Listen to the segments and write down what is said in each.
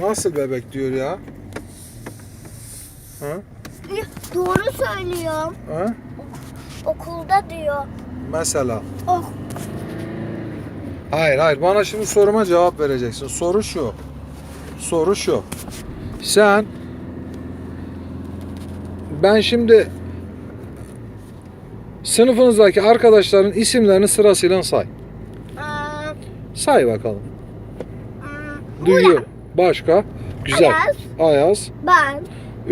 Nasıl bebek diyor ya? Ha? Doğru söylüyorum. Ha? Okulda diyor. Mesela. Oh. Hayır hayır bana şimdi soruma cevap vereceksin. Soru şu. Soru şu. Sen ben şimdi sınıfınızdaki arkadaşların isimlerini sırasıyla say. Aa, Say bakalım. hmm, Duyuyor. Başka? Güzel. Ayaz. Ayaz. Ben.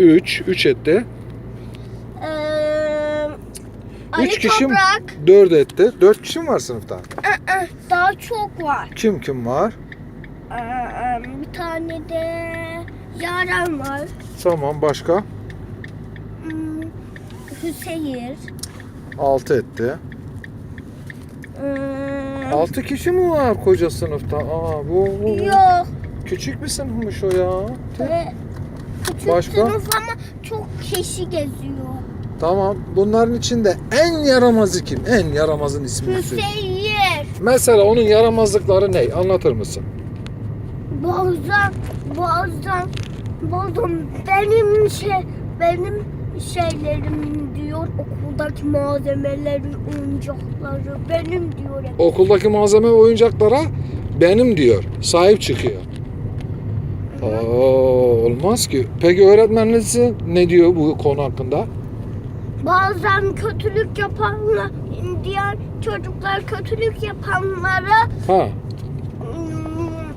3. 3 etti. Ee, Ali 3 kişi Toprak. 4 etti. 4 kişi mi var sınıfta? Aa, daha çok var. Kim kim var? Aa, bir tane de Yaren var. Tamam başka? Hmm, Hüseyin. 6 etti. Hmm, 6 kişi mi var koca sınıfta? Aa bu, bu yok. Küçük bir sınıfmış o ya. Ve küçük Başka? sınıf ama çok kişi geziyor. Tamam. Bunların içinde en yaramazı kim? En yaramazın ismini söyle. Hüseyin. Mesela onun yaramazlıkları ne? Anlatır mısın? Bazen, bazen, bazen benim şey, benim şeylerim diyor okuldaki malzemeleri, oyuncakları benim diyor hep. Okuldaki malzeme oyuncaklara benim diyor. Sahip çıkıyor. Aa, olmaz ki. Peki öğretmeniniz ne diyor bu konu hakkında? Bazen kötülük yapanlar, diğer çocuklar kötülük yapanlara Ha, hmm,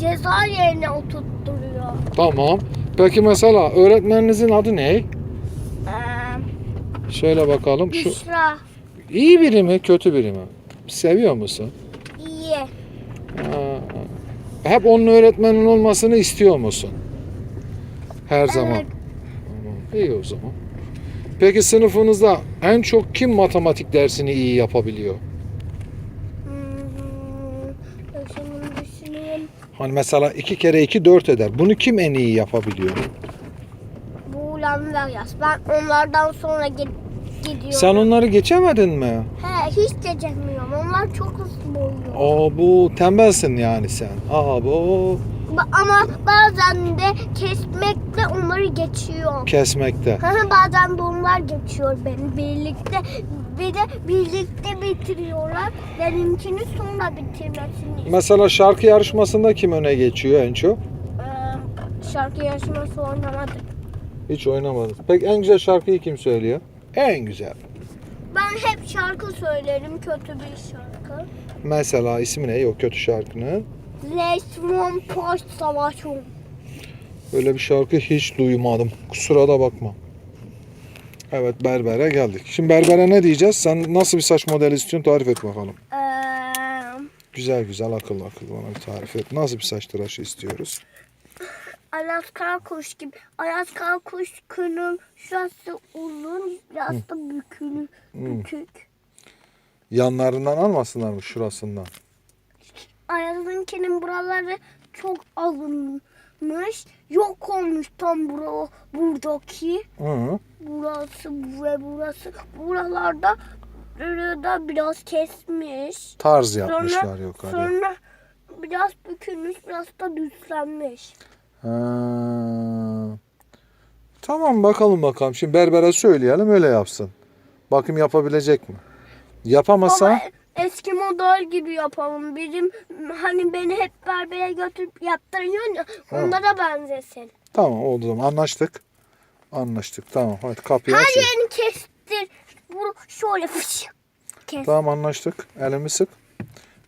ceza yerine oturtturuyor. tamam. Peki mesela öğretmeninizin adı ne? Ee, Şöyle bakalım. Şu Büşra iyi biri mi, kötü biri mi? Seviyor musun? Hep onun öğretmenin olmasını istiyor musun? Her zaman. Evet. Tamam, İyi o zaman. Peki sınıfınızda en çok kim matematik dersini iyi yapabiliyor? Hmm. Hani mesela iki kere iki dört eder. Bunu kim en iyi yapabiliyor? Buğulan yaz. Ben onlardan sonra gid- gidiyorum. Sen onları geçemedin mi? He hiç geçemiyorum. Onlar çok hızlı boyuyor. Aa bu tembelsin yani sen. Aa bu Ama bazen de kesmekle onları geçiyor. kesmekte. Bazen de onlar geçiyor beni birlikte. Bir de birlikte bitiriyorlar. Benimkini sonra bitirmesini Mesela şarkı yarışmasında kim öne geçiyor en çok? Ee, şarkı yarışması oynamadık. Hiç oynamadın. Peki en güzel şarkıyı kim söylüyor? En güzel. Ben hep şarkı söylerim. Kötü bir şarkı. Mesela ismi ne? Yok kötü şarkının. Resmon Post Savaşım. Öyle bir şarkı hiç duymadım. Kusura da bakma. Evet berbere geldik. Şimdi berbere ne diyeceğiz? Sen nasıl bir saç modeli istiyorsun tarif et bakalım. Ee, Güzel güzel akıllı akıllı bana bir tarif et. Nasıl bir saç tıraşı istiyoruz? Ayaz Karakuş gibi. Ayaz Karakuş kının şurası uzun, biraz da bükülü, bükük. Yanlarından almasınlar mı şurasından? Ayaz'ınkinin buraları çok alınmış. Yok olmuş tam bura, buradaki. Hı. Burası ve burası. Buralarda da biraz kesmiş. Tarz yapmışlar hadi. Sonra biraz bükülmüş, biraz da düzlenmiş. Ha. Tamam bakalım bakalım. Şimdi berbere söyleyelim öyle yapsın. Bakayım yapabilecek mi? Yapamasa Baba eski model gibi yapalım. Bizim hani beni hep berbere götürüp yaptırıyorsun ya onlara benzesin. tamam oldu zaman anlaştık. Anlaştık tamam hadi kapıyı Her açayım. yerini kestir. Bu şöyle fış. Kes. Tamam anlaştık. Elimi sık.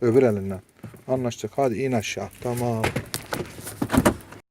Öbür elinden. Anlaştık. Hadi in aşağı. Tamam.